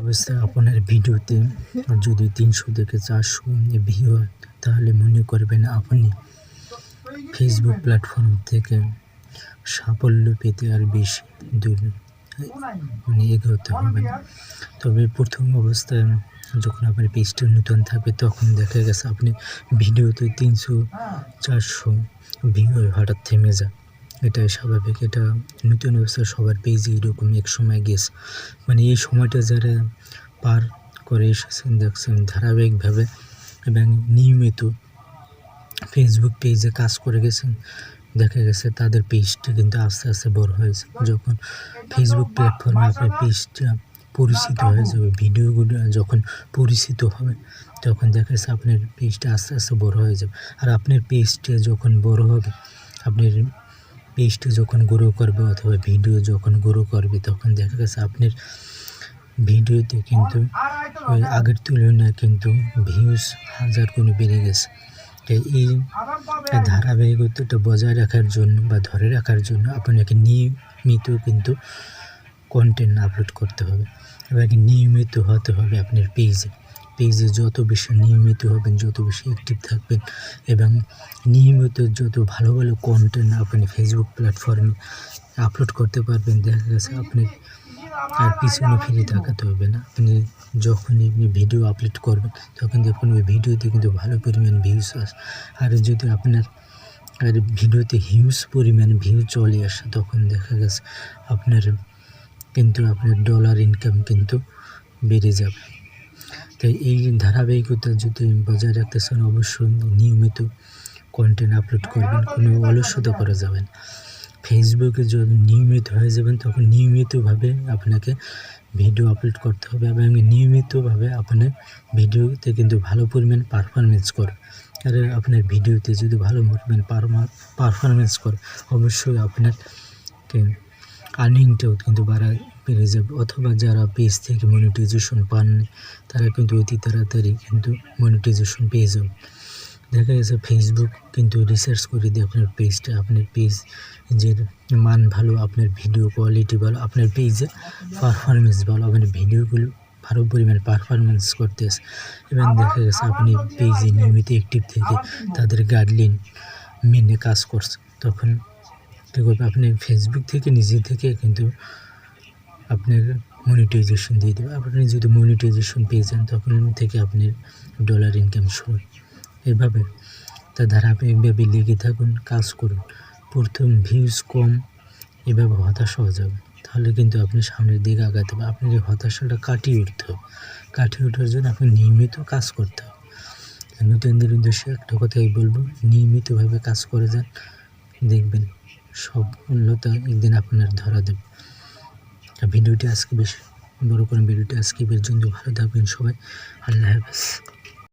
অবস্থায় আপনার ভিডিওতে যদি তিনশো থেকে চারশো ভিউ হয় তাহলে মনে করবেন আপনি ফেসবুক প্ল্যাটফর্ম থেকে সাফল্য পেতে আর বেশি দূর মানে এগোতে হবে তবে প্রথম অবস্থায় যখন আপনার পেজটা নতুন থাকবে, তখন দেখা গেছে আপনি ভিডিওতে তিনশো, চারশো ভিউ হঠাৎ থেমে যায়। এটাই স্বাভাবিক, এটা নতুন অবস্থায় সবার পেজে এরকম এক সময় গেছে মানে এই সময়টা যারা পার করে এসেছেন, দেখছেন ধারাবাহিকভাবে এবং নিয়মিত ফেসবুক পেজে কাজ করে গেছেন, দেখা গেছে তাদের পেজটা কিন্তু আস্তে আস্তে বড় হয়েছে। যখন ফেসবুক প্ল্যাটফর্মে আপনার পেজটা পরিচিত হয়ে যাবে, ভিডিওগুলো যখন পরিচিত হবে, তখন দেখা যাচ্ছে আপনার পেজটা আস্তে আস্তে বড় হয়ে যাবে। আর আপনার পেজটা যখন বড় হবে, আপনার পেজটা যখন গ্রো করবে অথবা ভিডিও যখন গ্রো করবে, তখন দেখা গেছে আপনার ভিডিওতে কিন্তু ওই আগের তুলনায় কিন্তু ভিউজ হাজার গুণ বেড়ে গেছে। তাই এই ধারাবাহিকতাটা বজায় রাখার জন্য বা ধরে রাখার জন্য আপনাকে নিয়মিত কিন্তু কন্টেন্ট আপলোড করতে হবে। এবং নিয়মিত হতে হবে আপনার পেজে পেজে যত বেশি নিয়মিত হবেন, যত বেশি অ্যাক্টিভ থাকবেন এবং নিয়মিত যত ভালো ভালো কন্টেন্ট আপনি ফেসবুক প্ল্যাটফর্মে আপলোড করতে পারবেন, দেখা গেছে আপনি আর পিছনে ফিরে তাকাতে হবে না। আপনি যখনই আপনি ভিডিও আপলোড করবেন, তখন দেখুন ওই ভিডিওতে কিন্তু ভালো পরিমাণ ভিউজ আসে, আর যদি আপনার আর ভিডিওতে হিউজ পরিমাণ ভিউ চলে আসে, তখন দেখা গেছে আপনার কিন্তু আপনার ডলার ইনকাম কিন্তু বেড়ে যাবে। তাই এই ধারাবাহিকতা যদি বজায় রাখতে চান অবশ্যই নিয়মিত কন্টেন্ট আপলোড করবেন, কোনো অলস্যতা করা যাবে না। ফেসবুকে যদি নিয়মিত হয়ে যাবেন, তখন নিয়মিতভাবে আপনাকে ভিডিও আপলোড করতে হবে এবং নিয়মিতভাবে আপনার ভিডিওতে কিন্তু ভালো পরিমাণ পারফরমেন্স করবে আর আপনার ভিডিওতে যদি ভালো পরিমাণ পারফরমেন্স করে, অবশ্যই আপনার আর্নিংটাও কিন্তু বাড়া যাবে। অথবা যারা পেজ থেকে মনিটাইজেশন পাননি তারা কিন্তু অতি তাড়াতাড়ি কিন্তু মনিটাইজেশন পেয়ে যাবে। দেখা গেছে ফেসবুক কিন্তু রিসার্চ করে দিয়ে আপনার পেজটা আপনার পেজ যে মান ভালো, আপনার ভিডিও কোয়ালিটি ভালো, আপনার পেজে পারফরমেন্স ভালো, আপনার ভিডিওগুলো ভালো পরিমাণ পারফরমেন্স করতেছে এবং দেখা গেছে আপনি পেজে নিয়মিত অ্যাক্টিভ থেকে তাদের গাইডলাইন মেনে কাজ করছে তখন কী করবে আপনি ফেসবুক থেকে নিজে থেকে কিন্তু আপনার মনিটাইজেশন দিয়ে দেবে। আপনি যদি মনিটাইজেশন পেয়ে যান, তখন থেকে আপনার ডলার ইনকাম শুরু এভাবে তা ধারাবাহিকভাবে লেগে থাকুন, কাজ করুন। প্রথম ভিউজ কম, এভাবে হতাশ হয়ে যাবে। তাহলে কিন্তু আপনি সামনের দিকে আগাতে হবে। আপনার এই হতাশাটা কাটিয়ে উঠতে হবে। কাটিয়ে ওঠার জন্য আপনি নিয়মিত কাজ করতে হবে। নতুনদের উদ্দেশ্যে একটা কথাই বলব, নিয়মিতভাবে কাজ করে যান, দেখবেন সব সফলতা একদিন আপনার ধরা দেবে। ভিডিওটি আজকে বেশ বড় করে ভিডিওটি আজকে পর্যন্ত ভালো থাকবেন সবাই। আল্লাহ হাফেজ।